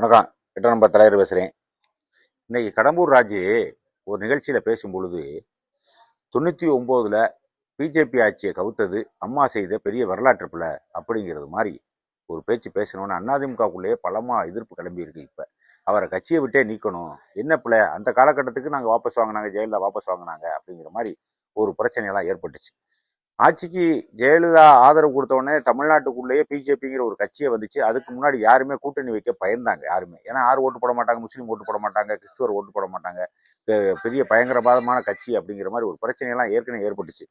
வணக்கம். எட்ட நம்பர் தலைவர் பேசுகிறேன் இன்றைக்கி கடம்பூர் ராஜு ஒரு நிகழ்ச்சியில் பேசும் பொழுது தொண்ணூற்றி ஒம்போதில் பிஜேபி ஆட்சியை கவுத்தது அம்மா செய்த பெரிய வரலாற்று பிள்ளை அப்படிங்கிறது மாதிரி ஒரு பேச்சு பேசணும்னு அதிமுகக்குள்ளேயே பலமாக எதிர்ப்பு கிளம்பி இருக்கு இப்போ. அவரை கட்சியை விட்டே நீக்கணும். என்ன பிள்ளை அந்த காலகட்டத்துக்கு நாங்கள் வாபஸ் வாங்கினாங்க ஜெயலலிதா வாபஸ் வாங்கினாங்க அப்படிங்கிற மாதிரி ஒரு பிரச்சனையெல்லாம் ஏற்பட்டுச்சு. ஆட்சிக்கு ஜெயலலிதா ஆதரவு கொடுத்த உடனே தமிழ்நாட்டுக்குள்ளேயே பிஜேபிங்கிற ஒரு கட்சியை வந்துச்சு. அதுக்கு முன்னாடி யாருமே கூட்டணி வைக்க பயந்தாங்க யாருமே. ஏன்னா யாரும் ஓட்டு போட மாட்டாங்க முஸ்லீம் ஓட்டு போட மாட்டாங்க கிறிஸ்துவர் ஓட்டு போட மாட்டாங்க. பெரிய பயங்கரவாதமான கட்சி அப்படிங்கிற மாதிரி ஒரு பிரச்சனையெல்லாம் ஏற்கனவே ஏற்பட்டுச்சு.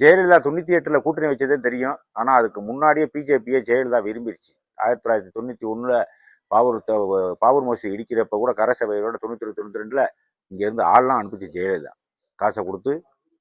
ஜெயலலிதா தொண்ணூற்றி எட்டில் கூட்டணி வச்சதே தெரியும். ஆனால் அதுக்கு முன்னாடியே பிஜேபியை ஜெயலலிதா விரும்பிடுச்சு ஆயிரத்தி தொள்ளாயிரத்தி தொண்ணூற்றி ஒன்றில் பாவூர் த- பாவூர் மோசி இடிக்கிறப்ப கூட கரசபையோட தொண்ணூற்றி தொண்ணூற்றி ரெண்டில் இங்கேருந்து ஆள்லாம் அனுப்பிச்சு ஜெயலலிதா. காசை கொடுத்து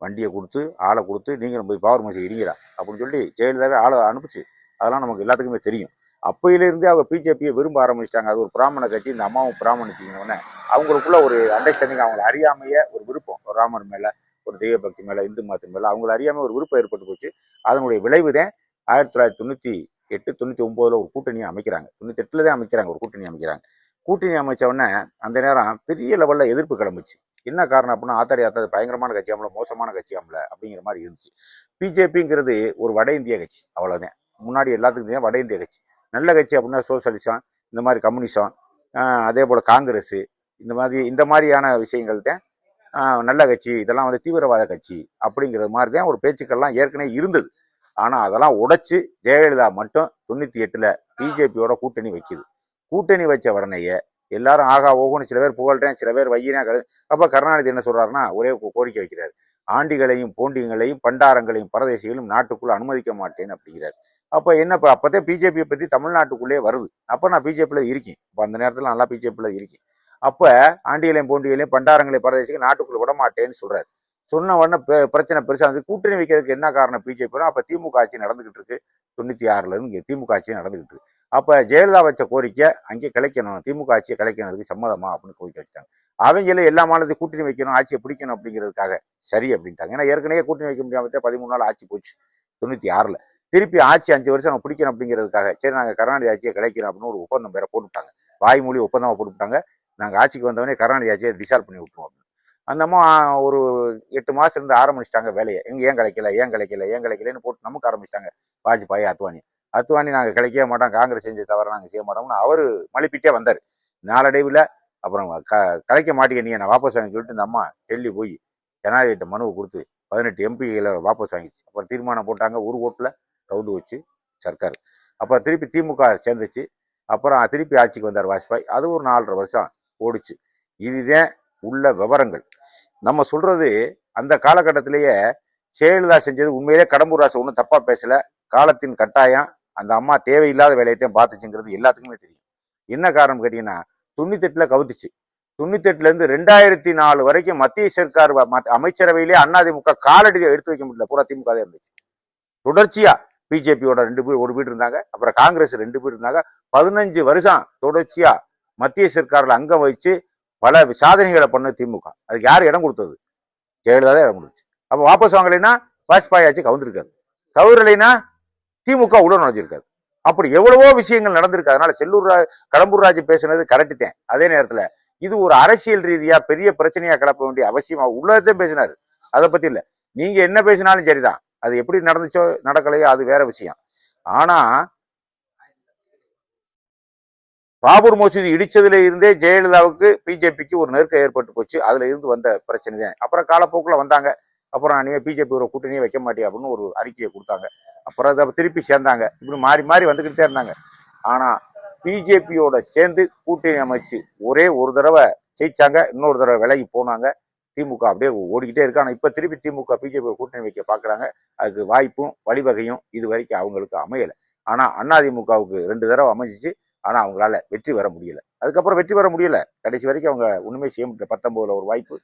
வண்டியை கொடுத்து ஆளை கொடுத்து நீங்கள் போய் பவர் மசி இடிங்கிறா அப்படின்னு சொல்லி ஜெயலலிதாவே ஆளை அனுப்பிச்சு. அதெல்லாம் நமக்கு எல்லாத்துக்குமே தெரியும். அப்பையிலேருந்தே அவங்க பிஜேபியை விரும்ப ஆரம்பிச்சிட்டாங்க. அது ஒரு பிராமண கட்சி இந்த அம்மாவும் பிராமணிச்சிங்கன்னு அவங்களுக்குள்ள ஒரு அண்டர்ஸ்டாண்டிங் அவங்களை அறியாமையே ஒரு விருப்பம். ஒரு ராமர் மேலே ஒரு தெய்வபக்தி மேலே இந்து மதத்தின் மேலே அவங்களை அறியாமல் ஒரு விருப்பம் ஏற்பட்டு போச்சு. அதனுடைய விளைவு தான் ஆயிரத்தி தொள்ளாயிரத்தி தொண்ணூற்றி எட்டு தொண்ணூற்றி ஒம்போதில் ஒரு கூட்டணியை அமைக்கிறாங்க. தொண்ணூற்றி எட்டில் தான் அமைக்கிறாங்க ஒரு கூட்டணி அமைக்கிறாங்க. கூட்டணி அமைச்ச உடனே அந்த நேரம் பெரிய லெவலில் எதிர்ப்பு கிளம்புச்சு. என்ன காரணம் அப்படின்னா ஆத்தாடி ஆத்தாடி பயங்கரமான கட்சி மோசமான கட்சி ஆமல அப்படிங்கிற மாதிரி இருந்துச்சு. பிஜேபிங்கிறது ஒரு வட இந்திய கட்சி அவ்வளோதான் முன்னாடி எல்லாத்துக்கும் வட இந்திய கட்சி. நல்ல கட்சி அப்படின்னா சோசியலிசம் இந்த மாதிரி கம்யூனிசம் அதே போல் காங்கிரஸ் இந்த மாதிரி இந்த மாதிரியான விஷயங்கள் தான் நல்ல கட்சி இதெல்லாம் வந்து தீவிரவாத கட்சி அப்படிங்கிறது மாதிரி தான் ஒரு பேச்சுக்கள்லாம் ஏற்கனவே இருந்தது. ஆனால் அதெல்லாம் உடைச்சு ஜெயலலிதா மட்டும் தொண்ணூற்றி எட்டில் பிஜேபியோட கூட்டணி வைக்குது. கூட்டணி வச்ச உடனேயே எல்லாரும் ஆகா ஓகுன்னு சில பேர் புகழ்றேன் சில பேர் வையினா அப்போ கருணாநிதி என்ன சொல்கிறாருன்னா ஒரே கோரிக்கை வைக்கிறார். ஆண்டிகளையும் போண்டிங்களையும் பண்டாரங்களையும் பரதேசிகளையும் நாட்டுக்குள்ளே அனுமதிக்க மாட்டேன் அப்படிங்கிறார். அப்போ என்ன இப்போ அப்போதே பிஜேபியை பற்றி தமிழ்நாட்டுக்குள்ளே வருது. அப்போ நான் பிஜேபியில் இருக்கேன். இப்போ அந்த நேரத்தில் நல்லா பிஜேபியில் இருக்கேன். அப்போ ஆண்டிகளையும் போண்டிகளையும் பண்டாரங்களையும் பரதேசிக்கு நாட்டுக்குள்ளே விட மாட்டேன்னு சொல்கிறார் சொன்ன உடனே பிரச்சனை பெருசாக வந்து கூட்டணி வைக்கிறதுக்கு என்ன காரணம்? பிஜேபி. அப்போ திமுக ஆட்சி நடந்துகிட்டு இருக்கு. தொண்ணூற்றி ஆறுலேருந்து இங்கே திமுக ஆட்சி நடந்துகிட்டு இருக்கு. அப்போ ஜெயலலிதா வச்ச கோரிக்கை அங்கே கிடைக்கணும். திமுக ஆட்சியை கிடைக்கணுதுக்கு சம்மதமா அப்படின்னு கோரிக்கை வச்சுட்டாங்க. அவங்களே எல்லா மாநிலத்தையும் கூட்டணி வைக்கணும் ஆட்சியை பிடிக்கணும் அப்படிங்கிறதுக்காக சரி அப்படின்ட்டாங்க. ஏன்னா ஏற்கனவே கூட்டணி வைக்க முடியாம பதிமூணு நாள் ஆட்சி போச்சு தொண்ணூற்றி ஆறில். திருப்பி ஆட்சி அஞ்சு வருஷம் நம்ம பிடிக்கணும் அப்படிங்கிறதுக்காக சரி நாங்கள் கருணாநிதி ஆட்சியை கிடைக்கிறோம் அப்படின்னு ஒரு ஒப்பந்தம் வேற போட்டுவிட்டாங்க வாய்மொழி ஒப்பந்தமாக போட்டுவிட்டாங்க நாங்கள் ஆட்சிக்கு வந்தவொடனே கருணாநிதி ஆட்சியை டிசால்வ் பண்ணி விட்டுருவோம் அப்படின்னு. அந்த அம்மா ஒரு எட்டு மாதம் இருந்து ஆரம்பிச்சிட்டாங்க வேலையை. எங்கே ஏன் கிடைக்கல ஏன் கிடைக்கல ஏன் கிடைக்கலன்னு போட்டு நமக்கு ஆரம்பிச்சிட்டாங்க. வாஜ்பாய் அத்வானி. அத்வானி நாங்கள் கிடைக்கவே மாட்டோம் காங்கிரஸ் செஞ்ச தவிர நாங்கள் செய்ய மாட்டோம்னு அவர் மழுப்பிட்டே வந்தார். நாளடைவில் அப்புறம் க கிடைக்க மாட்டேங்க நீ நான் வாபஸ் வாங்கி சொல்லிட்டு இந்த அம்மா டெல்லி போய் ஜனாதிபதிட்ட மனுவை கொடுத்து பதினெட்டு எம்பிகளை வாபஸ் வாங்கிச்சு அப்புறம் தீர்மானம் போட்டாங்க ஒரு ஓட்டில் கவுந்து வச்சு சர்க்கார். அப்புறம் திருப்பி திமுக சேர்ந்துச்சு. அப்புறம் திருப்பி ஆட்சிக்கு வந்தார் வாஜ்பாய். அது ஒரு நாலரை வருஷம் ஓடிச்சு. இதுதான் உள்ள விவரங்கள். நம்ம சொல்றது அந்த காலகட்டத்திலேயே ஜெயலலிதா செஞ்சது உண்மையிலே கடம்பூர் ராசு ஒன்றும் தப்பாக பேசல. காலத்தின் கட்டாயம் அந்த அம்மா தேவையில்லாத வேலையத்தையும் பார்த்துச்சுங்கிறது எல்லாத்துக்குமே தெரியும். என்ன காரணம் கேட்டீங்கன்னா தொண்ணூத்தெட்டுல கவுத்துச்சு. தொண்ணூத்தெட்டுல இருந்து ரெண்டாயிரத்தி நாலு வரைக்கும் மத்திய சர்க்கார் அமைச்சரவையிலே அதிமுக காலடி எடுத்து வைக்க முடியல. பூரா திமுக தான் இருந்துச்சு. தொடர்ச்சியா பிஜேபியோட ரெண்டு பேர் ஒரு வீடு இருந்தாங்க. அப்புறம் காங்கிரஸ் ரெண்டு பேர் இருந்தாங்க. பதினஞ்சு வருஷம் தொடர்ச்சியா மத்திய சர்க்காரில் அங்கம் வச்சு பல சாதனைகளை பண்ண திமுக. அதுக்கு யார் இடம் கொடுத்தது? ஜெயலலிதா தான் இடம் கொடுத்துச்சு. அப்போ வாபஸ் வாங்கலைன்னா வாஜ்பாய் ஆச்சு கவுந்திருக்காரு. கவுரலைன்னா திமுக உள்ள நுழைஞ்சிருக்காரு. அப்படி எவ்வளவோ விஷயங்கள் நடந்திருக்கு. அதனால செல்லூர் ரா- கடம்பூர் ராஜு பேசுனது கரெக்டு தான். அதே நேரத்துல இது ஒரு அரசியல் ரீதியா பெரிய பிரச்சனையா கிளப்ப வேண்டிய அவசியமா உள்ளதான் பேசினாரு. அதை பத்தி இல்ல. நீங்க என்ன பேசினாலும் சரிதான். அது எப்படி நடந்துச்சோ நடக்கலையோ அது வேற விஷயம். ஆனா பாபூர் மசூதி இடிச்சதுல இருந்தே ஜெயலலிதாவுக்கு பிஜேபிக்கு ஒரு நெருக்கம் ஏற்பட்டு போச்சு. அதுல இருந்து வந்த பிரச்சனை தான். அப்புறம் காலப்போக்குல வந்தாங்க. அப்புறம் நீங்கள் பிஜேபி ஒரு கூட்டணியே வைக்க மாட்டேன் அப்படின்னு ஒரு அறிக்கையை கொடுத்தாங்க. அப்புறம் அதை திருப்பி சேர்ந்தாங்க. இப்படி மாறி மாறி வந்துக்கிட்டே இருந்தாங்க. ஆனால் பிஜேபியோட சேர்ந்து கூட்டணி அமைச்சு ஒரே ஒரு தடவை ஜெயிச்சாங்க. இன்னொரு தடவை விலகி போனாங்க. திமுக அப்படியே ஓடிக்கிட்டே இருக்கு. ஆனால் இப்போ திருப்பி திமுக பிஜேபி கூட்டணி வைக்க பார்க்குறாங்க அதுக்கு வாய்ப்பும் வழிவகையும் இது வரைக்கும் அவங்களுக்கு அமையலை. ஆனால் அதிமுகவுக்கு ரெண்டு தடவை அமைஞ்சிச்சு. ஆனால் அவங்களால வெற்றி பெற முடியல. அதுக்கப்புறம் வெற்றி பெற முடியலை. கடைசி வரைக்கும் அவங்க ஒன்றுமே செய்ய முடியல பத்தொம்போதில் ஒரு வாய்ப்பு.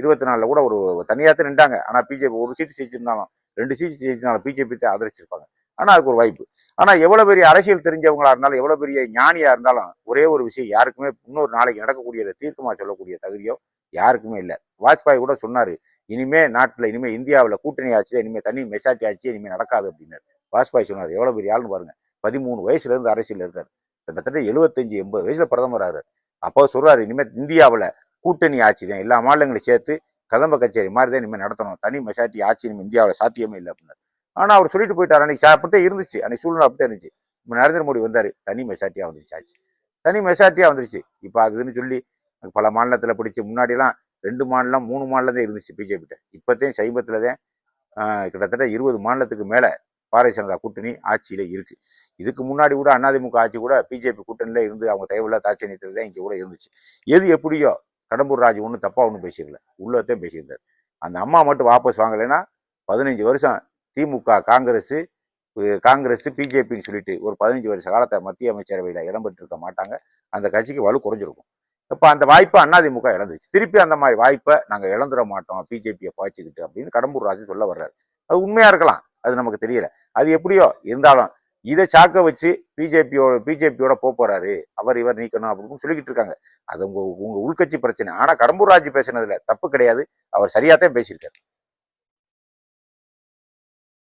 இருபத்தி நாலுல கூட ஒரு தனியாத்தான் நின்றாங்க. ஆனால் பிஜேபி ஒரு சீட்டு ஜெயிச்சிருந்தாலும் ரெண்டு சீட்டு ஜெயிச்சிருந்தாலும் பிஜேபி தான் ஆதரிச்சிருப்பாங்க. ஆனால் அதுக்கு ஒரு வாய்ப்பு. ஆனால் எவ்வளோ பெரிய அரசியல் தெரிஞ்சவங்களா இருந்தாலும் எவ்வளோ பெரிய ஞானியாக இருந்தாலும் ஒரே ஒரு விஷயம் யாருக்குமே இன்னொரு நாளைக்கு நடக்கக்கூடியதை தீர்க்கமாக சொல்லக்கூடிய தகுதியோ யாருக்குமே இல்லை. வாஜ்பாய் கூட சொன்னார் இனிமே நாட்டில் இனிமே இந்தியாவில் கூட்டணி ஆச்சு இனிமேல் தனி மெசாட்டி ஆச்சு இனிமேல் நடக்காது அப்படின்னாரு. வாஜ்பாய் சொன்னார் எவ்வளோ பெரிய ஆள்னு பாருங்க. பதிமூணு வயசுலேருந்து அரசியல் இருக்கார். கிட்டத்தட்ட எழுபத்தஞ்சு எண்பது வயசில் பிரதமர் ஆகிறார். அப்போ சொல்கிறார் இனிமேல் இந்தியாவில் கூட்டணி ஆட்சி தான். எல்லா மாநிலங்களையும் சேர்த்து கதம்ப கச்சேரி மாதிரி தான் இனிமேல் நடத்தணும். தனி மெசாட்டி ஆட்சி நம்ம இந்தியாவில் சாத்தியமே இல்லை அப்படின்னாரு. ஆனால் அவர் சொல்லிட்டு போயிட்டார். அன்னைக்கு சா- அப்படித்தான் இருந்துச்சு. அன்னைக்கு சூழ்நிலை அப்படித்தான் இருந்துச்சு. இப்போ நரேந்திர மோடி வந்தார். தனி மெசாரிட்டியாக வந்துருச்சு ஆட்சி. தனி மெசாரிட்டியாக வந்துருச்சு. இப்போ அதுன்னு சொல்லி பல மாநிலத்தில் பிடிச்சி முன்னாடிலாம் ரெண்டு மாநிலம் மூணு மாநிலம் தான் இருந்துச்சு பிஜேபிட்ட இப்போத்தையும் சமீபத்தில் தான் கிட்டத்தட்ட இருபது மாநிலத்துக்கு மேலே பாரதிய ஜனதா கூட்டணி ஆட்சியில் இருக்குது இதுக்கு முன்னாடி கூட அதிமுக ஆட்சி கூட பிஜேபி கூட்டணியில் இருந்து அவங்க தயவுல தாட்சணியத்தில் தான் இங்கே கூட இருந்துச்சு. எது எப்படியோ கடம்பூர் ராஜு ஒன்றும் தப்பாக ஒன்றும் பேசிக்கல. உள்ளத்தையும் பேசியிருந்தார். அந்த அம்மா மட்டும் வாபஸ் வாங்கலைன்னா பதினஞ்சு வருஷம் திமுக காங்கிரஸ் காங்கிரஸ் பிஜேபின்னு சொல்லிட்டு ஒரு பதினஞ்சு வருஷ காலத்தை மத்திய அமைச்சரவையில் இடம்பெற்றிருக்க மாட்டாங்க. அந்த கட்சிக்கு வலு குறைஞ்சிருக்கும். இப்போ அந்த வாய்ப்பை அதிமுக இழந்துச்சு திருப்பி அந்த மாதிரி வாய்ப்பை நாங்கள் இழந்துட மாட்டோம். பிஜேபியை பாய்ச்சிக்கிட்டு அப்படின்னு கடம்பூர் ராஜு சொல்ல வர்றாரு. அது உண்மையாக இருக்கலாம். அது நமக்கு தெரியல. அது எப்படியோ இருந்தாலும் இதை சாக்க வச்சு பிஜேபியோட பிஜேபியோட போறாரு அவர் இவர் நீக்கணும் அப்படின்னு சொல்லிக்கிட்டு இருக்காங்க. அது உங்க உங்க உள்கட்சி பிரச்சனை. ஆனா கடம்பூர் ராஜ் பேசினதுல தப்பு கிடையாது. அவர் சரியாத்தான் பேசியிருக்காரு.